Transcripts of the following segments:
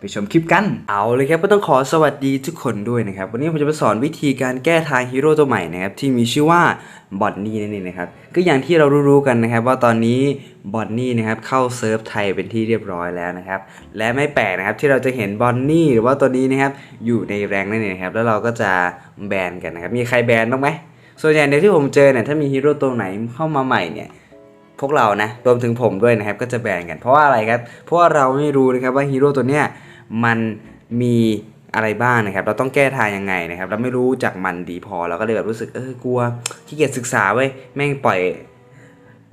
ไปชมคลิปกัน เอาเลยครับก็ต้องขอสวัสดีทุกคนด้วยนะครับ วันนี้ผมจะมาสอนวิธีการแก้ทางฮีโร่ตัวใหม่นะครับที่มีชื่อว่าบอ n นี่นั่นเองนะครับก็อย่างที่เรารู้ๆกันนะครับ ว่าตอนนี้บอ n นี่นะครับเข้าเซิร์ฟไทยเป็นที่เรียบร้อยแล้วนะครับ และไม่แปลกนะครับที่เราจะเห็นบอ n นี่หรือว่าตัวนี้นะครับอยู่ในแรงนั่นเองนะครับแล้วเราก็จะแบนกันนะครับมีใครแบนบ้างไหมส่วนใหญ่ในที่ผมเจอเนี่ยถ้ามีฮีโร่ตัวไหนเข้ามาใหม่เนี่ยพวกเรานะรวมถึงผมด้วยนะครับก็จะแบนกันเพราะว่าอะไรครับเพราะว่าเราไม่รู้นะครับว่าฮีโร่ตัวเนี้ย มันมีอะไรบ้างนะครับ เราต้องแก้ทางยังไงนะครับ เราไม่รู้จักมันดีพอเราก็เลยแบบรู้สึกเออกลัวขี้เกียจศึกษาเว้ยแม่งปล่อย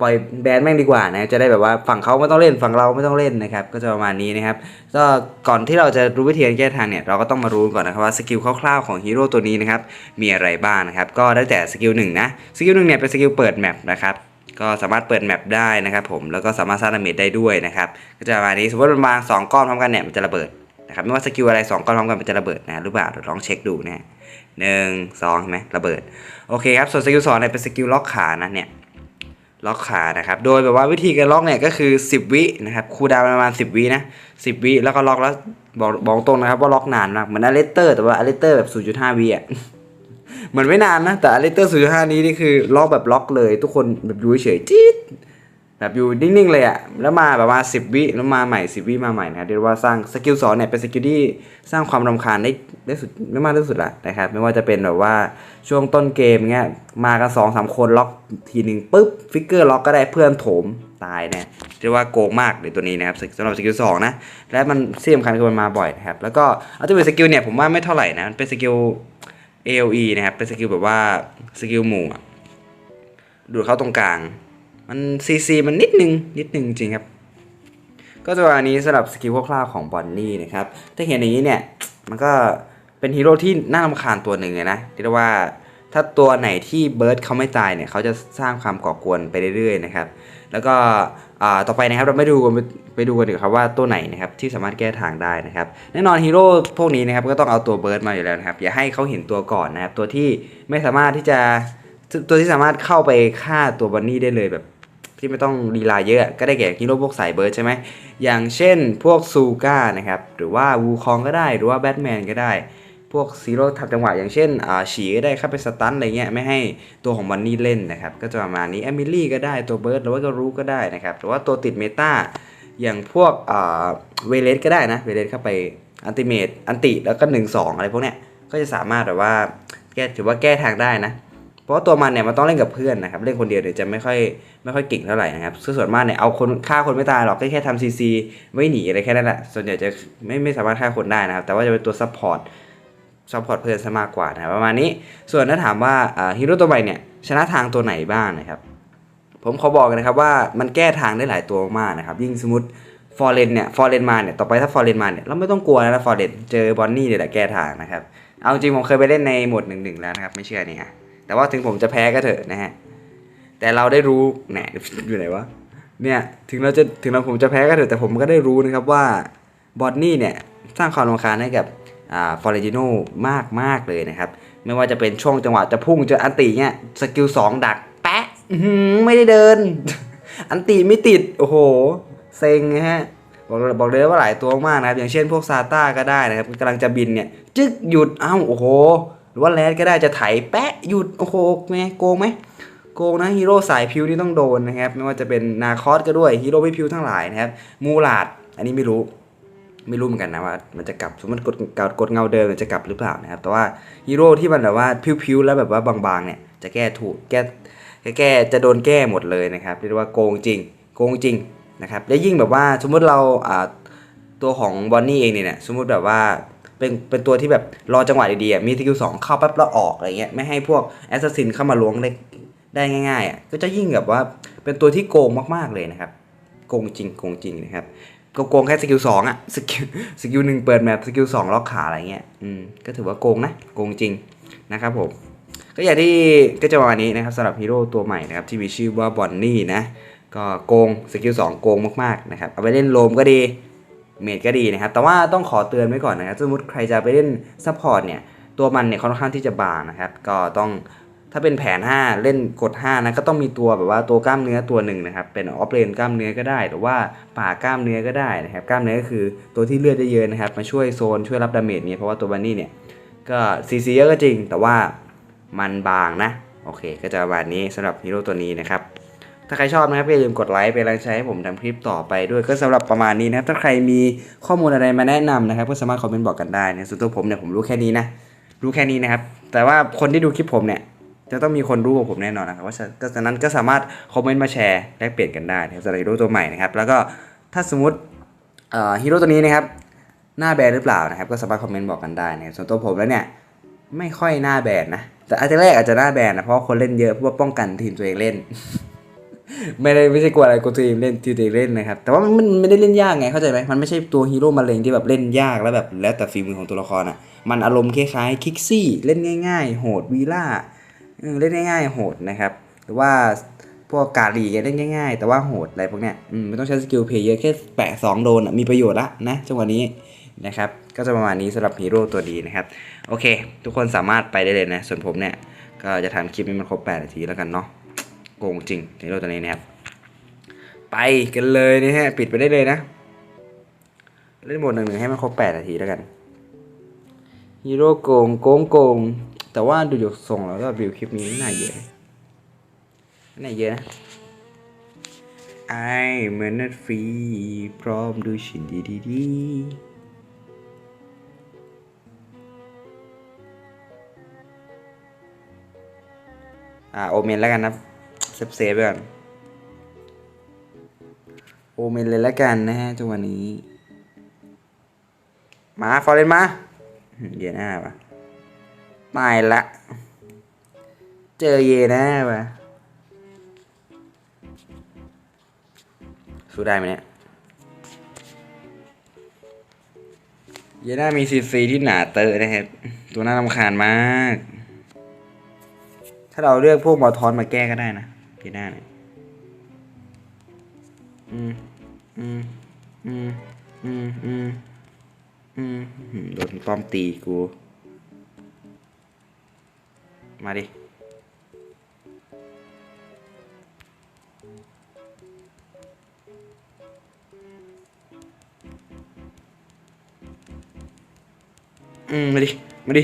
ปล่อยแบนแม่งดีกว่านะจะได้แบบว่าฝั่งเขาไม่ต้องเล่นฝั่งเราไม่ต้องเล่นนะครับ ก็จะประมาณนี้นะครับก็ก่อนที่เราจะรู้วิธีการแก้ทางเนี่ยเราก็ต้องมารู้ก่อนนะครับว่าสกิลคร่าวๆของฮีโร่ตัวนี้นะครับมีอะไรบ้างนะครับ ก็ได้แต่สกิลหนึ่งนะสกิลหนึ่งเนี่ยเป็นสกิลเปิดแมปนะครับก็สามารถเปิดแมปได้นะครับผมแล้วก็สามารถสร้างดาเมจได้ด้วยนะครับก็จะประมาณนี้สมมติมันมาสองก้อนพร้อมกันเนี่ยมันจะระเบิด นะครับไม่ว่าสกิลอะไรสองก้อนพร้อมกันมันจะระเบิดนะหรือเปล่าเดี๋ยวลองเช็คดูนะหนึ่งสองเห็นไหมระเบิดโอเคครับส่วนสกิลสองเนี่ยเป็นสกิลล็อกขานะเนี่ยล็อกขานะครับโดยแบบว่าวิธีการล็อกเนี่ยก็คือ 10 วินะครับคูดาวประมาณ 10 วินะ10 วิแล้วก็ล็อกแล้วบอกบอกตรงนะครับว่าล็อกนานมากเหมือนอเลสเตอร์แต่ว่าอเลสเตอร์แบบ0.5วิอะเหมือนไม่นานนะแต่อเลสเตอร์0.5นี้นี่คือล็อกแบบล็อกเลย ทุกคนแบบอยู่เฉยจี๊ด แบบอยู่นิ่งๆเลยอะแล้วมาแบบว่า10วิแล้วมาใหม่10วิมาใหม่นะครับเรียกว่าสร้างสกิลสองเนี่ยเป็นสกิลที่สร้างความรำคาญได้ได้สุดไม่มากที่สุดละนะครับไม่ว่าจะเป็นแบบว่าช่วงต้นเกมเงี้ยมากันสองสามคนล็อกทีหนึ่งปุ๊บฟิกเกอร์ล็อกก็ได้เพื่อนโถมตายเนะเรียกว่าโกงมากเลยตัวนี้นะครับสำหรับสกิลสองนะและมันที่สำคัญคือมันมาบ่อยนะครับแล้วก็อัลติเมทสกิลเนี่ยผมว่าไม่เท่าไหร่นะมันเป็นสกิล AOE นะครับเป็นสกิลแบบว่าสกิลหมู่ดูดเข้าตรงกลาง มันซีซีมันนิดนึง นิดนึงจริงครับ ก็จะวันนี้สำหรับสกิลคร่าวๆของบอนนี่นะครับ ถ้าเห็นอย่างนี้เนี่ย มันก็เป็นฮีโร่ที่น่ารำคาญตัวหนึ่งเลยนะเรียกว่าถ้าตัวไหนที่เบิร์ดเขาไม่ตายเนี่ยเขาจะสร้างความก่อกวนไปเรื่อยๆนะครับ แล้วก็ต่อไปนะครับเราไม่ดูกันไปไปดูกันดีกว่าครับว่าตัวไหนนะครับที่สามารถแก้ทางได้นะครับแน่นอนฮีโร่พวกนี้นะครับก็ต้องเอาตัวเบิร์ดมาอยู่แล้วนะครับอย่าให้เขาเห็นตัวก่อนนะครับตัวที่ไม่สามารถที่จะตัวที่สามารถเข้าไปฆ่าตัวบันนี่ได้เลยแบบ ที่ไม่ต้องลีลาเยอะก็ได้แก่ฮีโร่พวกสายเบิร์ดใช่ไหมอย่างเช่นพวกซูก้านะครับหรือว่าวูคองก็ได้หรือว่าแบทแมนก็ได้ พวกซีโร่ทับจังหวะอย่างเช่นอ่าฉีก็ได้เข้าไปสตันอะไรเงี้ยไม่ให้ตัวของบันนี่เล่นนะครับก็จะประมาณนี้แอมิลี่ก็ได้ตัวเบิร์ดหรือว่าก็รู้ก็ได้นะครับหรือว่าตัวติดเมตาอย่างพวกอ่าเวเลสก็ได้นะเวเลสเข้าไปอันติเมตอันติแล้วก็1 2 อะไรพวกเนี้ยก็จะสามารถแบบว่าแก้ถือว่าแก้ทางได้นะ เพราะว่าตัวมันเนี่ยมันต้องเล่นกับเพื่อนนะครับ เล่นคนเดียวเดี๋ยวจะไม่ค่อย ไม่ค่อยเก่งเท่าไหร่นะครับซึ่งส่วนมากเนี่ยเอาคนฆ่าคนไม่ตายหรอกแค่ทำซีซีไม่หนีอะไรแค่นั้นแหละส่วนใหญ่จะไม่ไม่สามารถฆ่าคนได้นะครับ แต่ว่าจะเป็นตัวซัพพอร์ตซัพพอร์ตเพื่อนซะมากกว่านะครับประมาณนี้ ส่วนถ้าถามว่าฮีโร่ตัวใหม่เนี่ยชนะทางตัวไหนบ้างนะครับ ผมขอบอกกันนะครับว่ามันแก้ทางได้หลายตัวมากนะครับ ยิ่งสมมติฟอร์เรนเนี่ยฟอร์เรนมาเนี่ยต่อไปถ้าฟอร์เรนมาเนี่ยเราไม่ต้องกลัวแล้วนะฟอร์เรนเจอบอนนี่เนี่ยแหละแก้ทางนะครับเอาจริงผมเคยไปเล่นในโหมดหนึ่งหนึ่งแล้วนะครับไม่เชื่อเนี่ยแต่ว่าถึงผมจะแพ้ก็เถอะนะฮะ แต่เราได้รู้แหนอยู่ไหนวะเนี่ยถึงเราจะถึงเราผมจะแพ้ก็เถอะแต่ผมก็ได้รู้นะครับว่าบอดนี่เนี่ยสร้างความรำคาญให้กับอ่าฟอร์เรจิโนมากมากเลยนะครับ ไม่ว่าจะเป็นช่วงจังหวะจะพุ่งจะอันติเนี่ยสกิลสองดักแปะไม่ได้เดิน อันติไม่ติด โอ้โห เซ็งฮะบอกเลยบอกเลยว่าหลายตัวมากนะครับ อย่างเช่นพวกซาต้าก็ได้นะครับกำลังจะบินเนี่ย จึ๊กหยุดอ้าวโอ้โห หรือว่าแรดก็ได้จะไถแปะหยุดโอ้โหแม่โกงไหม โกงนะฮีโร่สายพิวนี่ต้องโดนนะครับ ไม่ว่าจะเป็นนาคอสก็ด้วยฮีโร่ไม่พิวทั้งหลายนะครับ มูลาดอันนี้ไม่รู้ไม่รู้เหมือนกันนะว่ามันจะกลับสมมติกดกดกดเงาเดิมจะกลับหรือเปล่านะครับ แต่ว่าฮีโร่ที่มันแบบว่าพิวๆแล้วแบบว่าบางๆเนี่ยจะแก้ถูกแก้แก้จะโดนแก้หมดเลยนะครับเรียกว่าโกงจริง โกงจริงนะครับและยิ่งแบบว่าสมมุติเราตัวของบอนนี่เองเนี่ยสมมุติแบบว่าเป็นเป็นตัวที่แบบรอจังหวะดีๆอะมีสกิลสองเข้าแป๊บแล้วออกอะไรเงี้ยไม่ให้พวกแอสซัสซินเข้ามาล้วงได้ ได้ง่ายๆอะก็จะยิ่งแบบว่าเป็นตัวที่โกงมากๆเลยนะครับ โกงจริงโกงจริงนะครับก็โกงแค่สกิลสองอะสกิลสกิลหนึ่งเปิดแมปสกิลสองล็อกขาอะไรเงี้ยอืมก็ถือว่าโกงนะโกงจริงนะครับผมก็อย่างที่ก็จะประมาณนี้นะครับสำหรับฮีโร่ตัวใหม่นะครับที่มีชื่อว่าบอนนี่นะก็โกงสกิลสองโกงมากๆนะครับเอาไปเล่นโลมก็ดีเมดก็ดีนะครับ แต่ว่าต้องขอเตือนไว้ก่อนนะครับสมมติใครจะไปเล่นซัพพอร์ตเนี่ยตัวมันเนี่ยค่อนข้างที่จะบางนะครับ ก็ต้อง ถ้าเป็นแผน 5 เล่นกด5นะก็ต้องมีตัวแบบว่าตัวกล้ามเนื้อตัวหนึ่งนะครับ เป็นออฟเลนกล้ามเนื้อก็ได้ หรือว่าป่ากล้ามเนื้อก็ได้นะครับ กล้ามเนื้อก็คือตัวที่เลือดเยอะๆนะครับ มาช่วยโซนช่วยรับดาเมจเนี่ยเพราะว่าตัวบันนี่เนี่ยก็ซีซีเยอะก็จริง แต่ว่ามันบางนะ โอเค ก็จะประมาณนี้สำหรับฮีโร่ตัวนี้นะครับ ถ้าใครชอบนะครับก็อย่าลืมกดไลค์เป็นกำลังใจให้ผมทำคลิปต่อไปด้วยก็สำหรับประมาณนี้นะครับถ้าใครมีข้อมูลอะไรมาแนะนำนะครับก็สามารถคอมเมนต์บอกกันได้นะส่วนตัวผมเนี่ยผมรู้แค่นี้นะรู้แค่นี้นะครับแต่ว่าคนที่ดูคลิปผมเนี่ย จะต้องมีคนรู้กว่าผมแน่นอนนะครับว่าก็ฉะนั้นก็สามารถคอมเมนต์มาแชร์แลกเปลี่ยนกันได้นะครับสำหรับฮีโร่ตัวใหม่นะครับแล้วก็ถ้าสมมติฮีโร่ตัวนี้นะครับหน้าแบนหรือเปล่านะครับก็สามารถคอมเมนต์บอกกันได้นะครับส่วนตัวผมแล้วเนี่ยไม่ค่อยหน้าแบนนะแต่อาจจะแรกอาจจะหน้าแบนนะเพราะคนเล่นเยอะเพื่อป้องกันทีมตัวเองเล่น ไม่ได้ไม่ใช่กลัวอะไรกลัวตัวเองเล่นทีมตัวเองเล่นนะครับแต่ว่ามันมันไม่ได้เล่นยากไงเข้าใจไหมมันไม่ใช่ตัวฮีโร่มาเลงที่แบบเล่นยากแล้วแบบแล้วแต่ฝีมือของตัวละครอะมันอารมณ์คล้ายๆคิกซี่เล่นง่าย ๆ โหดวีล่า เล่นง่ายๆโหดนะครับ หรือว่าพวกกาลีเล่นง่ายๆ แต่ว่าโหดอะไรพวกเนี้ยอืมไม่ต้องใช้สกิลเพย์เยอะแค่แปะสองโดนอะมีประโยชน์ละนะจังหวะนี้นะครับ ก็จะประมาณนี้สำหรับฮีโร่ตัวดีนะครับ โอเค ทุกคนสามารถไปได้เลยนะ ส่วนผมเนี่ย ก็จะทำคลิปให้มันครบ8นาทีแล้วกันเนาะโกงจริงฮีโร่ตัวนี้นะครับ ไปกันเลยนะฮะปิดไปได้เลยนะ เล่นหมดหนึ่งหนึ่งให้มันครบแปดนาทีแล้วกันฮีโร่โกงโกงโกง แต่ว่าดูจากทรงแล้วก็วิวคลิปนี้น่าเยอะนะไม่น่าเยอะนะไอเหมือนนัดฟรี พร้อมดูชินดีดีดีอ่าโอเมนแล้วกันนะเซฟเซฟไปก่อนโอเมนเลยและกันนะฮะจังหวะนี้ มา ฟอร์เรนมาอืมเยน่าปะ ตายละ เจอเยแน่าปะสู้ได้ไหมเนี่ย เยน่ามีซีซีที่หนาเตอร์นะครับ ตัวน่ารำคาญมาก ถ้าเราเลือกพวกมอทอนมาแก้ก็ได้นะเยน่าเนี่ยอืมอืมอืมอืมอืมอืมอืมโดนป้อมตีกู มาดิ อืม มาดิ มาดิ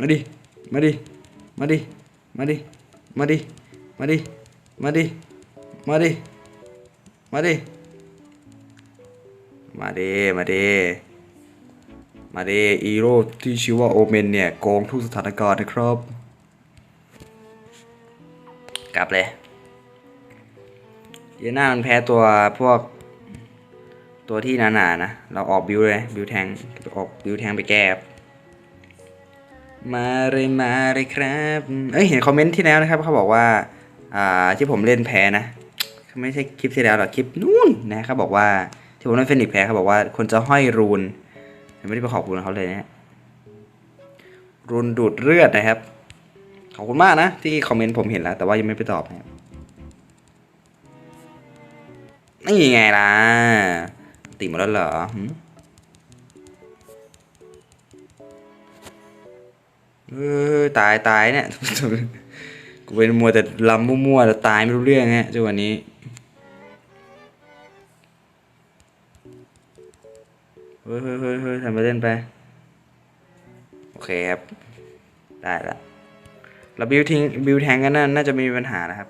มาดิ มาดิ มาดิ มาดิ มาดิ มาดิ มาดิ มาดิ มาดิ มาดิ มาดิมาดิอีโร่ที่ชื่อว่าโอเมนเนี่ย โกงทุกสถานการณ์นะครับ กลับเลยเยน่ามันแพ้ตัวพวก ตัวที่หนาๆนะเราออกบิวเลย บิวแทงออกบิวแทงไปแก้ครับมาเลยมาเลยครับเอ้ยเห็นคอมเมนต์ที่แล้วนะครับเขาบอกว่า อ่าที่ผมเล่นแพ้นะ ไม่ใช่คลิปที่แล้วหรอกคลิปนู่นนะเขาบอกว่าที่ผมเล่นเฟนิกแพ้เขาบอกว่าคนจะห้อยรูนไม่ได้ไปขอบคุณเขาเลยนะฮะรูนดูดเลือดนะครับ ขอบคุณมากนะ ที่คอมเมนต์ผมเห็นแล้ว แต่ว่ายังไม่ไปตอบนะครับนี่ไงล่ะ ติดหมดแล้วเหรอเออตายตายเนี่ยกูเป็นมัวแต่ลำมั่วๆแต่ตายไม่รู้เรื่องฮะจังหวะนี้เฮ้ยเฮ้ยเฮ้ยเฮ้ยทำไปเล่นไป โอเคครับ ได้ละ แล้วบิวทิ้งบิวแทงกันน่าน่าจะไม่มีปัญหานะครับ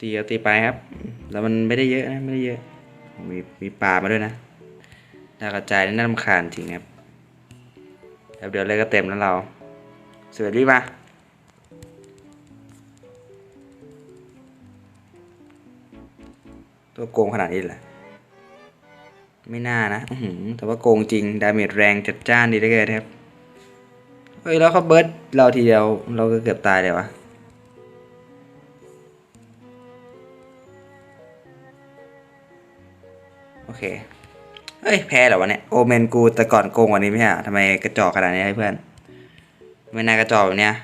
ตีเอาตีไปครับ แล้วมันไม่ได้เยอะนะไม่ได้เยอะ มีมีปลามาด้วยนะดากระจายนี่น่ารำคาญจริงครับแป๊บเดี๋ยวเลยก็เต็มแล้วเราเสือรีบมาตัวโกงขนาดนี้เหรอไม่น่านะแต่ว่าโกงจริง ดาเมจแรงจัดจ้านดีเลือเกินครับ เฮ้ยแล้วเขาเบิร์ดเราทีเดียวเราก็เกือบตายเลยวะโอเค เฮ้ยแพ้เหรอวะเนี่ยโอเมนกูแต่ก่อนโกงกว่านี้ไม่ใช่ทำไมกระจอกขนาดนี้เพื่อน ไม่น่ากระจอกแบบเนี้ย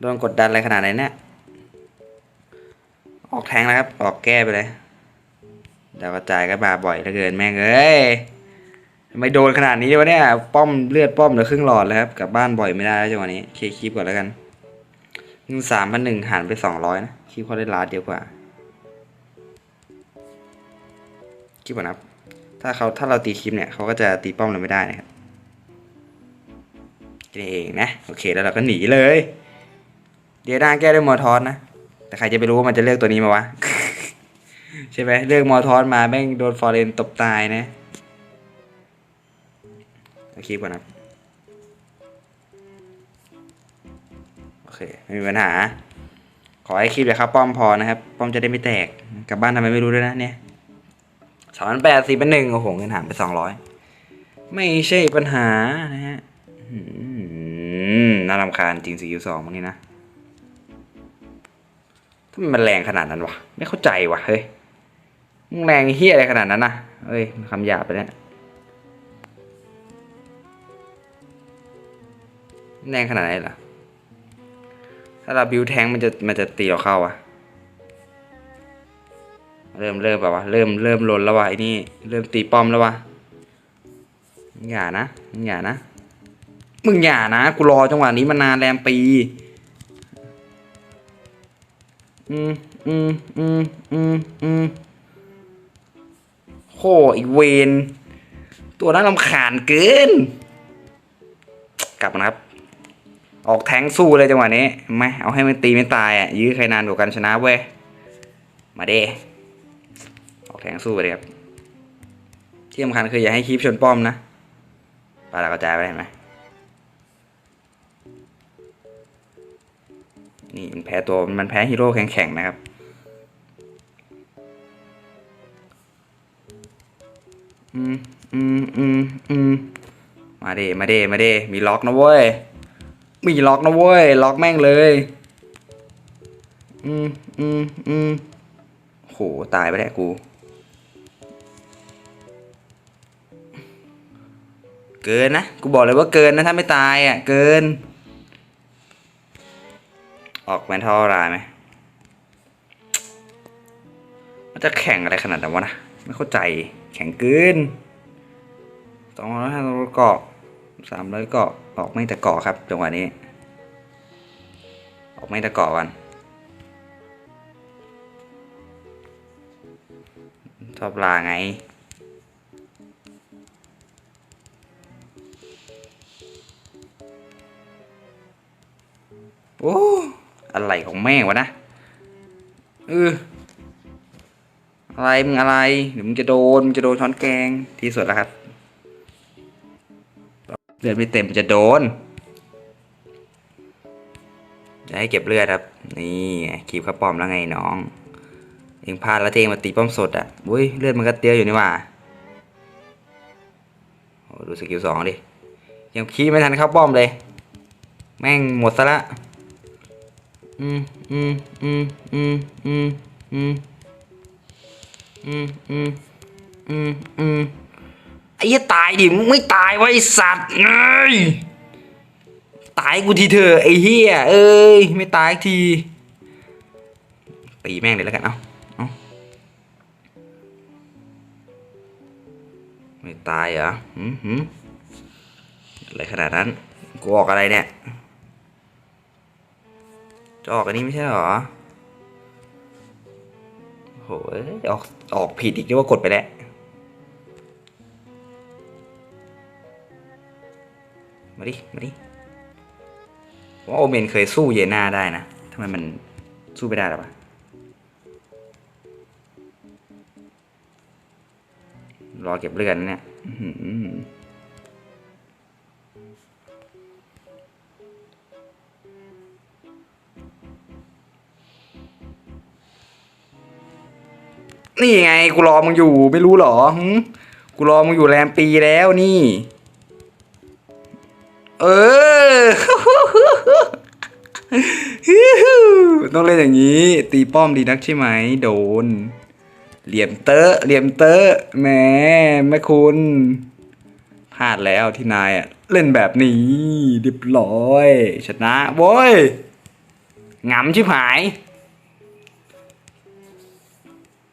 โดนกดดันอะไรขนาดไหนเนี่ย ออกแทงแล้วครับ ออกแก้ไปเลยดาวกระจายก็มาบ่อยเหลือเกินแม่งเอ้ย ไม่โดนขนาดนี้วะเนี่ย ป้อมเลือดป้อมเหลือครึ่งหลอดแล้วครับกลับบ้านบ่อยไม่ได้แล้วจังหวะนี้เคลียร์คลิปก่อนแล้วกันหนึ่งสามพันหนึ่งหันไปสองร้อยนะคลิปเขาได้ลาเดเยอะกว่าคลิปก่อนนะครับถ้าเขาถ้าเราตีคลิปเนี่ยเขาก็จะตีป้อมเราไม่ได้นะครับนี่เองนะโอเคแล้วเราก็หนีเลย เดียด้าแก้ด้วยมอร์ทอสนะแต่ใครจะไปรู้ว่ามันจะเลือกตัวนี้มาวะ ใช่ไหมเลือกมอร์ทอสมาแม่งโดนฟอร์เรนตบตายนะ อคลิปก่อนนะครับ โอเค ไม่มีปัญหา ขอให้คลิปเลยครับ ป้อมพอนะครับ ป้อมจะได้ไม่แตก กลับบ้านทำไมไม่รู้ด้วยนะเนี่ยสองพันแปดสี่เป็นหนึ่งโอ้โห เงินหารไปสองร้อย ไม่ใช่ปัญหานะฮะน่ารำคาญจริงสี่ยูสองมันนี่นะทำไมมันแรงขนาดนั้นวะ ไม่เข้าใจวะเฮ้ยมึงแรงเฮี้ยอะไรขนาดนั้นนะเฮ้ยคำหยาบไปเนี่ย แรงขนาดไหนล่ะ ถ้าเราบิวแทงมันจะมันจะตีเราเข้าอะเริ่มเริ่มแบบว่าเริ่มเริ่มลนแล้ววะไอ้นี่เริ่มตีป้อมแล้ววะอย่านะอย่านะ มึงอย่านะกูรอจังหวะนี้มานานแรมปี อืมอืมอืมอืมอืมโหอีเวนตัวน่ารำคาญเกิน กลับมานะครับ ออกแทงสู้เลยจังหวะนี้ไม่เอาให้มันตีไม่ตายอะยื้อใครนานกว่ากันชนะเว้ยมาเดออกแทงสู้ไปเลยครับที่สำคัญคืออย่าให้คีปชนป้อมนะปลาเรากระจายไปเห็นไหมนี่มันแพ้ตัวมันแพ้ฮีโร่แข็งๆนะครับอืมอืมอืมอืมมาเดมาเดมาเดมีล็อกนะเว้ย มีล็อกนะเว้ย ล็อกแม่งเลย อืมอืมอืมโห ตายไปแล้วกู เกินนะ กูบอกเลยว่าเกินนะ ถ้าไม่ตายอะ เกิน ออกแมนทัลรายไหมมันจะแข่งอะไรขนาดนั้นวะนะ ไม่เข้าใจ แข่งเกินสองร้อยห้าร้อยเกาะสามร้อยเกาะ ออกไม่ต่เกาะครับจังหวะนี้ ออกไม่ต่เกาะกันชอบลาไง โอ้ อะไรของแม่วะนะเอออะไรมึงอะไรเดี๋ยวมึงจะโดนมึงจะโดนช้อนแกงที่สุดแล้วครับ เลือดไม่เต็มจะโดนจะให้เก็บเลือดครับ นี่ไงคีบกระป๋อมแล้วไงน้อง เองพลาดแล้วเจงมาตีป้อมสดอะอุ้ยเลือดมันก็เตี้ยอยู่นี่ว่าโอ้ดูสกิลสองดิ ยังคีบไม่ทันเข้าป้อมเลย แม่งหมดซะละ อืมอืมอืมอืมอืมอืมอืมอืมอืมอืม ไอ้เหี้ยตายดิไม่ตายไว้สัตว์เอ้ยตายกูทีเถอไอ้เหี้ยเอ้ยไม่ตายทีตีแม่งเลยแล้วกันเอาเอาไม่ตายเหรอหืมอะไรขนาดนั้นกูออกอะไรเนี่ยจะออกอันนี้ไม่ใช่เหรอโหออกออกผิดอีกเรียกว่ากดไปแล้ว มาดิ มาดิว่าโอเมนเคยสู้เยน่าได้นะทำไมมันสู้ไม่ได้หรอปะรอเก็บเลือดนะเนี่ยนี่ไง กูรอมึงอยู่ไม่รู้หรอกูรอมึงอยู่แรมปีแล้วนี่ เออต้องเล่นอย่างนี้ ตีป้อมดีนักใช่ไหม โดน เหลี่ยมเตอะเหลี่ยมเตอะแหมแม่คุณพลาดแล้วที่นายอะเล่นแบบนี้เรียบร้อย ชนะโว้ยงำชิบหาย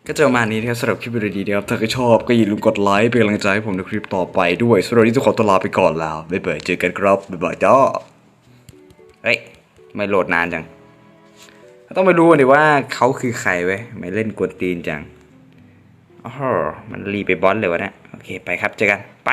ก็จะประมาณนี้นะครับสำหรับคลิปวิดีโอดีนะครับถ้าใครชอบก็อย่าลืมกดไลค์เป็นกำลังใจให้ผมในคลิปต่อไปด้วยสำหรับวันนี้ต้องขอตัวลาไปก่อนแล้วบ๊ายบายเจอกันครับบ๊ายบายจ้าเฮ้ยไม่โหลดนานจังต้องไปรู้กันดิว่าเขาคือใครเว้ยไม่เล่นกวนตีนจังอ๋อมันรีไปบอสเลยวะเนี่ยโอเคไปครับเจอกันไป